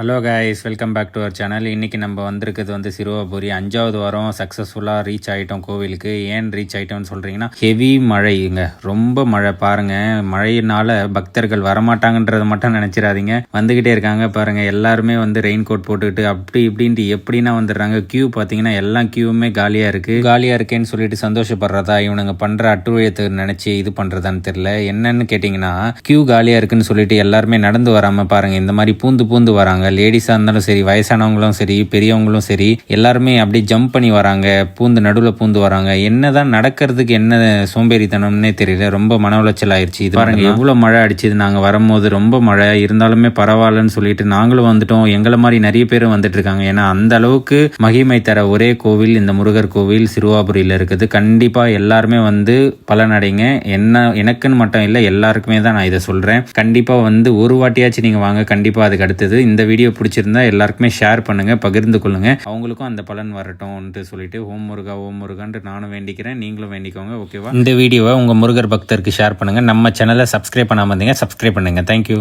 Hello guys welcome back to our channel இன்றைக்கி நம்ம வந்திருக்கிறது வந்து சிறுவாபுரி. அஞ்சாவது வாரம் சக்ஸஸ்ஃபுல்லாக ரீச் ஆகிட்டோம் கோவிலுக்கு. ஏன் ரீச் ஆகிட்டோம்னு சொல்கிறீங்கன்னா ஹெவி மழைங்க ரொம்ப மழை. பாருங்கள் மழையினால் பக்தர்கள் வரமாட்டாங்கன்றதை மட்டும் நினச்சிடாதீங்க. வந்துக்கிட்டே இருக்காங்க. பாருங்கள் எல்லாருமே வந்து ரெயின் கோட் போட்டுக்கிட்டு அப்படி இப்படின்ட்டு எப்படின்னா வந்துடுறாங்க. க்யூ பார்த்தீங்கன்னா எல்லா க்யூவுமே காலியாக இருக்குது காலியாக இருக்கேன்னு சொல்லிட்டு சந்தோஷப்படுறதா இவனுங்க பண்ணுற அட்டுழியத்தை நினச்சி இது பண்ணுறதான்னு தெரில என்னன்னு கேட்டிங்கன்னா க்யூ காலியாக இருக்குன்னு சொல்லிட்டு எல்லாருமே நடந்து வராமல் பாருங்கள் இந்த மாதிரி பூந்து பூந்து வராங்க. லேடிஸாக இருந்தாலும் சரி வயசானவங்களும் சரி பெரியவங்களும் சரி எல்லாருமே அப்படியே ஜம்ப் பண்ணி வராங்க. பூந்து நடுவில் பூந்து வராங்க. என்னதான் நடக்கிறதுக்கு என்ன சோம்பேறித்தனம்னே தெரியல. ரொம்ப மன உளைச்சல் ஆயிடுச்சு இது பாருங்க எவ்வளோ மழை அடிச்சுது. நாங்கள் வரும்போது ரொம்ப மழை. இருந்தாலுமே பரவாயில்லன்னு சொல்லிட்டு நாங்களும் வந்துட்டோம். எங்களை மாதிரி நிறைய பேரும் வந்துட்டு இருக்காங்க ஏன்னா அந்த அளவுக்கு மகிமை தர ஒரே கோவில் இந்த முருகர் கோவில் சிறுவாபுரியில் இருக்குது. கண்டிப்பாக எல்லாருமே வந்து பலனடைங்க என்ன எனக்குன்னு மட்டும் இல்லை எல்லாருக்குமே தான் நான் இதை சொல்கிறேன் கண்டிப்பாக வந்து ஒரு வாட்டியாச்சும் நீங்கள் வாங்க. கண்டிப்பாக அதுக்கு அடுத்தது. இந்த வீடியோ வீடியோ பிடிச்சிருந்தா எல்லாருக்குமே ஷேர் பண்ணுங்கள் பகிர்ந்து கொள்ளுங்கள் அவங்களுக்கும் அந்த பலன் வரட்டும்ன்ட்டு சொல்லிட்டு ஓம் முருகா ஓம் முருகான்ட்டு நானும் வேண்டிக்கிறேன் நீங்களும் வேண்டிக்கோங்க ஓகேவா இந்த வீடியோவை உங்கள் முருகர் பக்தருக்கு ஷேர் பண்ணுங்கள் நம்ம சேனலை சப்ஸ்கிரைப் பண்ணாமல் இருந்தீங்க சப்ஸ்கிரைப் பண்ணுங்க. தேங்க்யூ